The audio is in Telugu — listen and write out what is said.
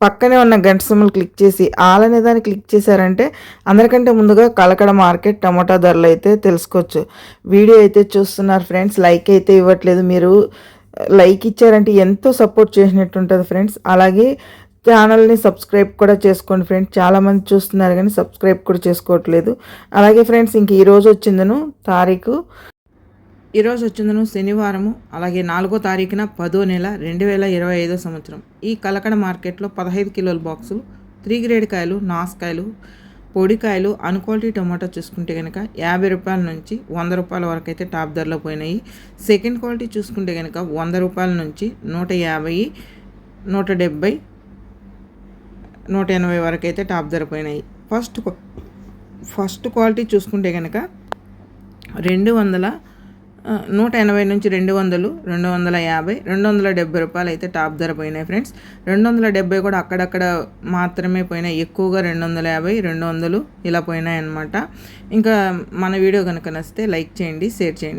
పక్కనే ఉన్న గంట సింబల్ క్లిక్ చేసి ఆల్ అనే దాన్ని క్లిక్ చేశారంటే అందరికంటే ముందుగా కలకడ మార్కెట్ టమాటా ధరలు అయితే తెలుసుకోవచ్చు. వీడియో అయితే చూస్తున్నారు ఫ్రెండ్స్ లైక్ అయితే ఇవ్వట్లేదు మీరు. లైక్ ఇచ్చారంటే ఎంతో సపోర్ట్ చేసినట్టు ఉంటుంది ఫ్రెండ్స్. అలాగే ఛానల్ని సబ్స్క్రైబ్ కూడా చేసుకోండి ఫ్రెండ్స్. చాలామంది చూస్తున్నారు కానీ సబ్స్క్రైబ్ కూడా చేసుకోవట్లేదు. అలాగే ఫ్రెండ్స్ ఇంక ఈరోజు వచ్చిందను తారీఖు ఈరోజు వచ్చిందను శనివారము అలాగే నాలుగో తారీఖున పదో నెల రెండు వేల ఇరవై ఐదో సంవత్సరం. ఈ కలకడ మార్కెట్లో పదహైదు కిలోల బాక్సులు త్రీ గ్రేడ్ కాయలు నాసుకాయలు పొడికాయలు అన్క్వాలిటీ టొమాటో చూసుకుంటే కనుక యాభై రూపాయల నుంచి వంద రూపాయల వరకు అయితే టాప్ ధరలో పోయినాయి. సెకండ్ క్వాలిటీ చూసుకుంటే కనుక వంద రూపాయల నుంచి నూట యాభై నూట డెబ్భై నూట ఎనభై వరకు అయితే టాప్ ధర పోయినాయి. ఫస్ట్ ఫస్ట్ క్వాలిటీ చూసుకుంటే కనుక రెండు వందల నూట ఎనభై నుంచి రెండు వందలు రెండు వందల యాభై రెండు వందల డెబ్బై రూపాయలు అయితే టాప్ ధర పోయినాయి ఫ్రెండ్స్. రెండు వందల డెబ్బై కూడా అక్కడక్కడ మాత్రమే పోయినాయి. ఎక్కువగా రెండు వందల యాభై రెండు వందలు ఇలా పోయినాయి అనమాట ఇంకా మన వీడియో కనుక నచ్చితే లైక్ చేయండి షేర్ చేయండి.